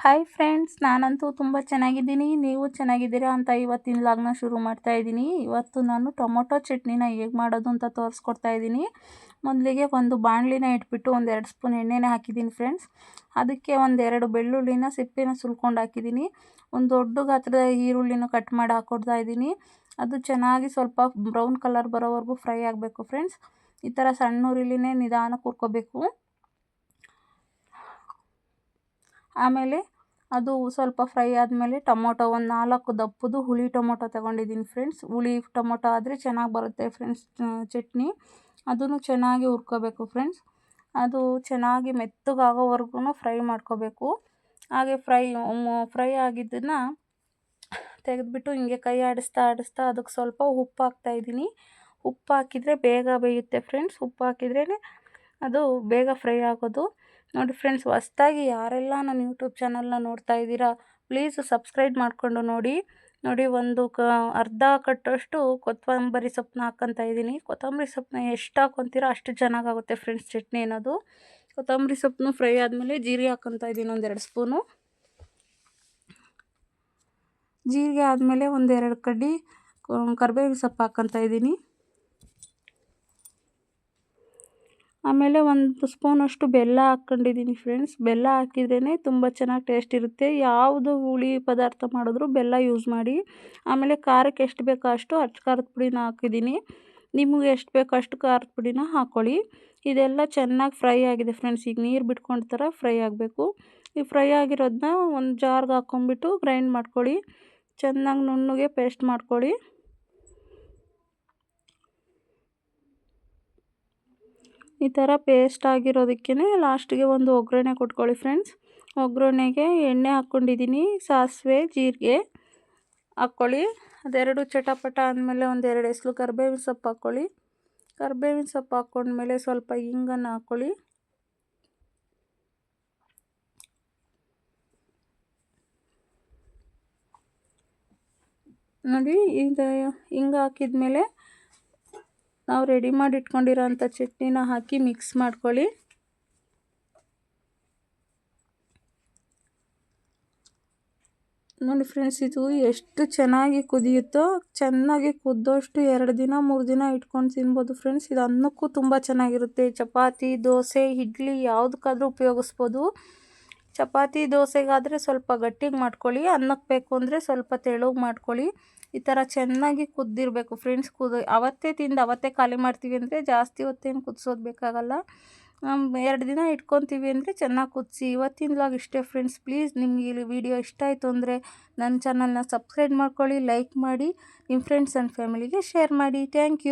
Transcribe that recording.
Hi friends ನಾನಂತೂ ತುಂಬ ಚೆನ್ನಾಗಿದ್ದೀನಿ. ನೀವು ಚೆನ್ನಾಗಿದ್ದೀರಾ ಅಂತ ಇವತ್ತಿನ ಲಾಗ್ನ ಶುರು ಮಾಡ್ತಾ ಇದ್ದೀನಿ. ಇವತ್ತು ನಾನು ಟೊಮೊಟೊ ಚಟ್ನಿನ ಹೇಗೆ ಮಾಡೋದು ಅಂತ ತೋರಿಸ್ಕೊಡ್ತಾ ಇದ್ದೀನಿ. ಮೊದಲಿಗೆ ಒಂದು ಬಾಣಲಿನ ಇಟ್ಬಿಟ್ಟು ಒಂದೆರಡು ಸ್ಪೂನ್ ಎಣ್ಣೆನ ಹಾಕಿದ್ದೀನಿ ಫ್ರೆಂಡ್ಸ್ ಅದಕ್ಕೆ ಒಂದೆರಡು ಬೆಳ್ಳುಳ್ಳಿನ ಸಿಪ್ಪೆನ ಸುಲ್ಕೊಂಡು ಹಾಕಿದ್ದೀನಿ. ಒಂದು ದೊಡ್ಡ ಗಾತ್ರದ ಈರುಳ್ಳಿನ ಕಟ್ ಮಾಡಿ ಹಾಕೊಡ್ತಾ ಇದ್ದೀನಿ. ಅದು ಚೆನ್ನಾಗಿ ಸ್ವಲ್ಪ ಬ್ರೌನ್ ಕಲರ್ ಬರೋವರೆಗೂ ಫ್ರೈ ಆಗಬೇಕು ಫ್ರೆಂಡ್ಸ್ ಈ ಥರ ಸಣ್ಣ ಉರಿಲಿನೇ ನಿಧಾನಕ್ಕೆ ಹುರ್ಕೋಬೇಕು ಆಮೇಲೆ ಅದು ಸ್ವಲ್ಪ ಫ್ರೈ ಆದಮೇಲೆ ಟೊಮೊಟೊ ಒಂದು ನಾಲ್ಕು ದಪ್ಪದು ಹುಳಿ ಟೊಮೊಟೊ ತಗೊಂಡಿದ್ದೀನಿ ಫ್ರೆಂಡ್ಸ್. ಹುಳಿ ಟೊಮೊಟೊ ಆದರೆ ಚೆನ್ನಾಗಿ ಬರುತ್ತೆ ಫ್ರೆಂಡ್ಸ್ ಚಟ್ನಿ. ಅದನ್ನು ಚೆನ್ನಾಗಿ ಹುರ್ಕೋಬೇಕು ಫ್ರೆಂಡ್ಸ್. ಅದು ಚೆನ್ನಾಗಿ ಮೆತ್ತಗಾಗೋವರೆಗೂ ಫ್ರೈ ಮಾಡ್ಕೋಬೇಕು. ಹಾಗೆ ಫ್ರೈ ಫ್ರೈ ಆಗಿದ್ದನ್ನು ತೆಗೆದುಬಿಟ್ಟು ಹಿಂಗೆ ಕೈ ಆಡಿಸ್ತಾ ಆಡಿಸ್ತಾ ಅದಕ್ಕೆ ಸ್ವಲ್ಪ ಉಪ್ಪು ಹಾಕ್ತಾಯಿದ್ದೀನಿ ಉಪ್ಪು ಹಾಕಿದರೆ ಬೇಗ ಬೇಯುತ್ತೆ ಫ್ರೆಂಡ್ಸ್. ಉಪ್ಪು ಹಾಕಿದ್ರೇ ಅದು ಬೇಗ ಫ್ರೈ ಆಗೋದು. ನೋಡಿ ಫ್ರೆಂಡ್ಸ್ ಹೊಸ್ದಾಗಿ ಯಾರೆಲ್ಲ ನನ್ನ ಯೂಟ್ಯೂಬ್ ಚಾನಲ್ನ ನೋಡ್ತಾ ಇದ್ದೀರಾ ಪ್ಲೀಸ್ ಸಬ್ಸ್ಕ್ರೈಬ್ ಮಾಡಿಕೊಂಡು ನೋಡಿ. ನೋಡಿ, ಒಂದು ಕ, ಅರ್ಧ ಕಟ್ಟಷ್ಟು ಕೊತ್ತಂಬರಿ ಸೊಪ್ಪನ್ನ ಹಾಕ್ಕೊತಾ ಇದ್ದೀನಿ. ಕೊತ್ತಂಬರಿ ಸೊಪ್ಪನ್ನ ಎಷ್ಟು ಹಾಕ್ಕೊತೀರೋ ಅಷ್ಟು ಚೆನ್ನಾಗಾಗುತ್ತೆ ಫ್ರೆಂಡ್ಸ್ ಚಟ್ನಿ ಅನ್ನೋದು. ಕೊತ್ತಂಬರಿ ಸೊಪ್ಪನ್ನು ಫ್ರೈ ಆದಮೇಲೆ ಜೀರಿಗೆ ಹಾಕ್ಕೊತಾ ಇದ್ದೀನಿ ಒಂದೆರಡು ಸ್ಪೂನು ಜೀರಿಗೆ ಆದಮೇಲೆ ಒಂದೆರಡು ಕಡ್ಡಿ, ಕರ್ಬೇವಿನ ಸೊಪ್ಪು ಹಾಕ್ಕೊತಾ ಇದ್ದೀನಿ. ಆಮೇಲೆ ಒಂದು ಸ್ಪೂನಷ್ಟು ಬೆಲ್ಲ ಹಾಕ್ಕೊಂಡಿದ್ದೀನಿ ಫ್ರೆಂಡ್ಸ್ ಬೆಲ್ಲ ಹಾಕಿದ್ರೇ ತುಂಬ ಚೆನ್ನಾಗಿ ಟೇಸ್ಟ್ ಇರುತ್ತೆ. ಯಾವುದು ಹುಳಿ ಪದಾರ್ಥ ಮಾಡಿದ್ರು ಬೆಲ್ಲ ಯೂಸ್ ಮಾಡಿ. ಆಮೇಲೆ ಖಾರಕ್ಕೆ ಎಷ್ಟು ಬೇಕೋ ಅಷ್ಟು ಅಚ್ಚ ಖಾರದ ಪುಡಿನ ಹಾಕಿದ್ದೀನಿ. ನಿಮಗೆ ಎಷ್ಟು ಬೇಕೋ ಅಷ್ಟು ಖಾರದ ಪುಡಿನ ಹಾಕ್ಕೊಳ್ಳಿ ಇದೆಲ್ಲ ಚೆನ್ನಾಗಿ ಫ್ರೈ ಆಗಿದೆ ಫ್ರೆಂಡ್ಸ್ ಈಗ ನೀರು ಬಿಟ್ಕೊಂಡು ಥರ ಫ್ರೈ ಆಗಬೇಕು. ಈ ಫ್ರೈ ಆಗಿರೋದನ್ನ ಒಂದು ಜಾರ್ಗೆ ಹಾಕ್ಕೊಂಬಿಟ್ಟು ಗ್ರೈಂಡ್ ಮಾಡ್ಕೊಳ್ಳಿ. ಚೆನ್ನಾಗಿ ನುಣ್ಣಗೆ ಪೇಸ್ಟ್ ಮಾಡ್ಕೊಳ್ಳಿ. ಈ ಥರ ಪೇಸ್ಟ್ ಆಗಿರೋದಕ್ಕೇ ಲಾಸ್ಟಿಗೆ ಒಂದು ಒಗ್ಗರಣೆ ಕೊಟ್ಕೊಳ್ಳಿ ಫ್ರೆಂಡ್ಸ್ ಒಗ್ಗರಣೆಗೆ ಎಣ್ಣೆ ಹಾಕ್ಕೊಂಡಿದ್ದೀನಿ, ಸಾಸಿವೆ, ಜೀರಿಗೆ ಹಾಕ್ಕೊಳ್ಳಿ. ಅದೆರಡು ಚಟಪಟ ಅಂದಮೇಲೆ ಒಂದೆರಡು ಹೆಸಲು ಕರ್ಬೇವಿನ ಸೊಪ್ಪು ಹಾಕ್ಕೊಳ್ಳಿ. ಕರ್ಬೇವಿನ ಸೊಪ್ಪು ಹಾಕ್ಕೊಂಡ್ಮೇಲೆ ಸ್ವಲ್ಪ ಹಿಂಗನ್ನು ಹಾಕ್ಕೊಳ್ಳಿ. ನೋಡಿ ಇದು ಹಿಂಗೆ ಹಾಕಿದ್ಮೇಲೆ ನಾವು ರೆಡಿ ಮಾಡಿ ಇಟ್ಕೊಂಡಿರೋ ಅಂಥ ಚಟ್ನಿನ ಹಾಕಿ ಮಿಕ್ಸ್ ಮಾಡ್ಕೊಳ್ಳಿ. ನೋಡಿ ಫ್ರೆಂಡ್ಸ್ ಇದು ಎಷ್ಟು ಚೆನ್ನಾಗಿ ಕುದಿಯುತ್ತೋ, ಚೆನ್ನಾಗಿ ಕುದ್ದೋಷ್ಟು ಎರಡು ದಿನ, ಮೂರು ದಿನ ಇಟ್ಕೊಂಡು ತಿನ್ಬೋದು ಫ್ರೆಂಡ್ಸ್ ಇದು ಅನ್ನಕ್ಕೂ ತುಂಬ ಚೆನ್ನಾಗಿರುತ್ತೆ. ಚಪಾತಿ, ದೋಸೆ, ಇಡ್ಲಿ ಯಾವುದಕ್ಕಾದ್ರೂ ಉಪಯೋಗಿಸ್ಬೋದು. ಚಪಾತಿ, ದೋಸೆಗಾದರೆ ಸ್ವಲ್ಪ ಗಟ್ಟಿಗೆ ಮಾಡ್ಕೊಳ್ಳಿ. ಅನ್ನಕ್ಕೆ ಬೇಕು ಅಂದರೆ ಸ್ವಲ್ಪ ತೆಳುಗೆ ಮಾಡ್ಕೊಳ್ಳಿ. ಈ ಥರ ಚೆನ್ನಾಗಿ ಕುದ್ದಿರಬೇಕು. ಫ್ರೆಂಡ್ಸ್ ಕುದ, ಅವತ್ತೇ ತಿಂದು ಅವತ್ತೇ ಖಾಲಿ ಮಾಡ್ತೀವಿ ಅಂದರೆ ಜಾಸ್ತಿ ಹೊತ್ತೇನು ಕುದಿಸೋದು ಬೇಕಾಗಲ್ಲ. ಎರಡು ದಿನ ಇಟ್ಕೊತೀವಿ ಅಂದರೆ ಚೆನ್ನಾಗಿ ಕುದಿಸಿ. ಇವತ್ತಿನ ಇಷ್ಟೇ ಫ್ರೆಂಡ್ಸ್ ಪ್ಲೀಸ್ ನಿಮ್ಗೆ ಇಲ್ಲಿ ವಿಡಿಯೋ ಇಷ್ಟ ಆಯಿತು ಅಂದರೆ ನನ್ನ ಚಾನಲ್ನ ಸಬ್ಸ್ಕ್ರೈಬ್ ಮಾಡ್ಕೊಳ್ಳಿ ಲೈಕ್ ಮಾಡಿ ನಿಮ್ಮ ಫ್ರೆಂಡ್ಸ್ ಆ್ಯಂಡ್ ಫ್ಯಾಮಿಲಿಗೆ ಶೇರ್ ಮಾಡಿ. Thank you